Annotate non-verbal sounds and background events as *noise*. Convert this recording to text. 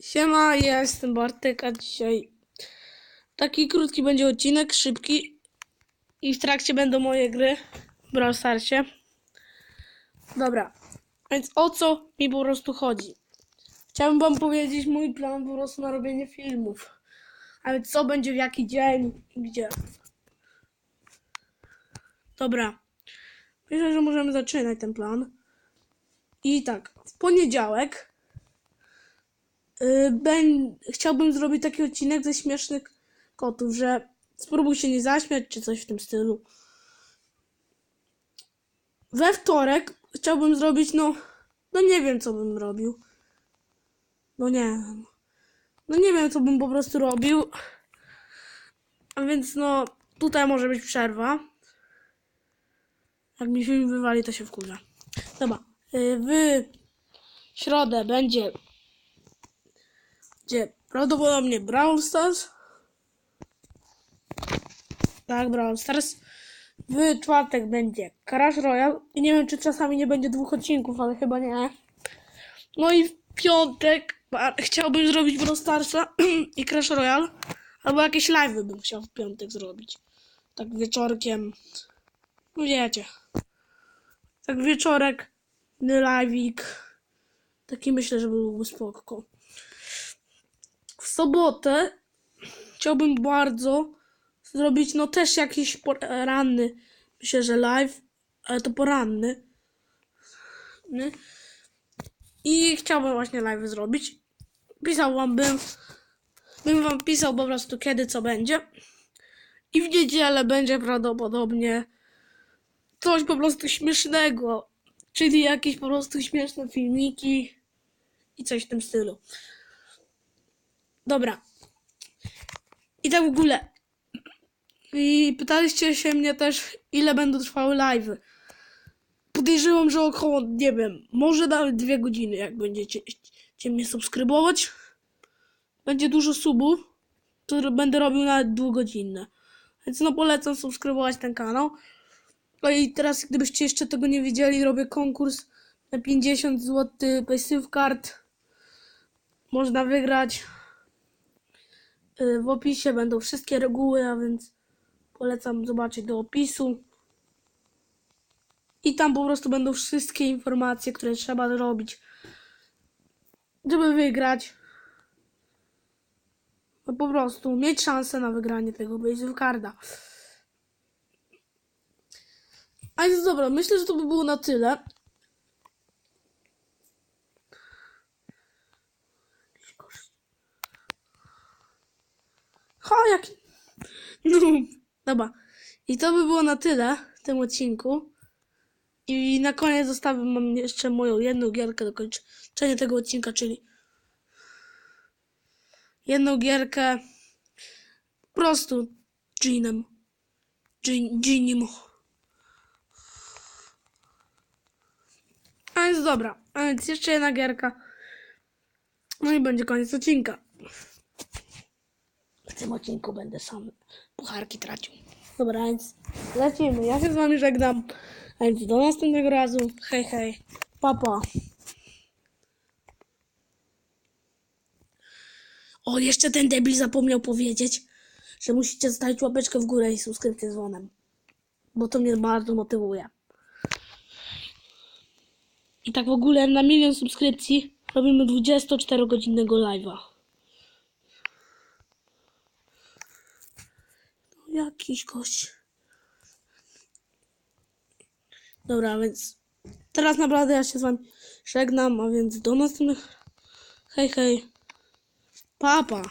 Siema, ja jestem Bartek, a dzisiaj taki krótki będzie odcinek, szybki i w trakcie będą moje gry w Brawl Starsie. Dobra, więc o co mi po prostu chodzi? Chciałbym wam powiedzieć mój plan po prostu na robienie filmów. A więc co będzie w jaki dzień i gdzie. Dobra, myślę, że możemy zaczynać ten plan. I tak, w poniedziałek Ben, chciałbym zrobić taki odcinek ze śmiesznych kotów, że spróbuj się nie zaśmiać, czy coś w tym stylu. We wtorek chciałbym zrobić, no, no nie wiem, co bym robił. No nie wiem. No nie wiem, co bym po prostu robił. A więc, no, tutaj może być przerwa. Jak mi film wywali, to się wkurza. Dobra, y, w środę będzie gdzie prawdopodobnie Brawl Stars. Tak, Brawl Stars. W czwartek będzie Crash Royale. I nie wiem, czy czasami nie będzie dwóch odcinków, ale chyba nie. No i w piątek chciałbym zrobić Brawl Starsa *clears throat* i Crash Royale. Albo jakieś live bym chciał w piątek zrobić. Tak wieczorkiem. No wiecie. Tak wieczorek, live'ik. Taki myślę, że byłby spoko. Sobotę chciałbym bardzo zrobić, no też jakiś poranny, myślę, że live, ale to poranny. Nie? I chciałbym właśnie live zrobić. Pisał wam bym, bym wam pisał po prostu kiedy co będzie. I w niedzielę będzie prawdopodobnie coś po prostu śmiesznego, czyli jakieś po prostu śmieszne filmiki i coś w tym stylu. Dobra. I tak w ogóle. I pytaliście się mnie też, ile będą trwały live'y. Podejrzewam, że około, nie wiem, może nawet dwie godziny, jak będziecie chcieli mnie subskrybować. Będzie dużo subów, to będę robił nawet dwugodzinne. Więc no polecam subskrybować ten kanał. No i teraz, gdybyście jeszcze tego nie wiedzieli, robię konkurs na 50 zł passive card. Można wygrać. Y, W opisie będą wszystkie reguły, a więc polecam zobaczyć do opisu. I tam po prostu będą wszystkie informacje, które trzeba zrobić, żeby wygrać. No po prostu mieć szansę na wygranie tego basic carda. A więc dobra, myślę, że to by było na tyle. Ha, jak... No, dobra. I to by było na tyle w tym odcinku. I na koniec zostawię mam jeszcze moją jedną gierkę do kończenia tego odcinka, czyli jedną gierkę po prostu Jeanem. Jean, Jeanim. A więc dobra, a więc jeszcze jedna gierka. No i będzie koniec odcinka. W tym odcinku będę sam pucharki tracił. Dobra, więc lecimy. Ja się z wami żegnam. A więc do następnego razu. Hej, hej. Papa. O, jeszcze ten debil zapomniał powiedzieć, że musicie zostawić łapeczkę w górę i subskrypcję z dzwonem. Bo to mnie bardzo motywuje. I tak w ogóle na milion subskrypcji robimy 24-godzinnego live'a. Jakiś gość. Dobra, więc teraz naprawdę ja się z wami żegnam, a więc do następnych. Hej, hej. Papa.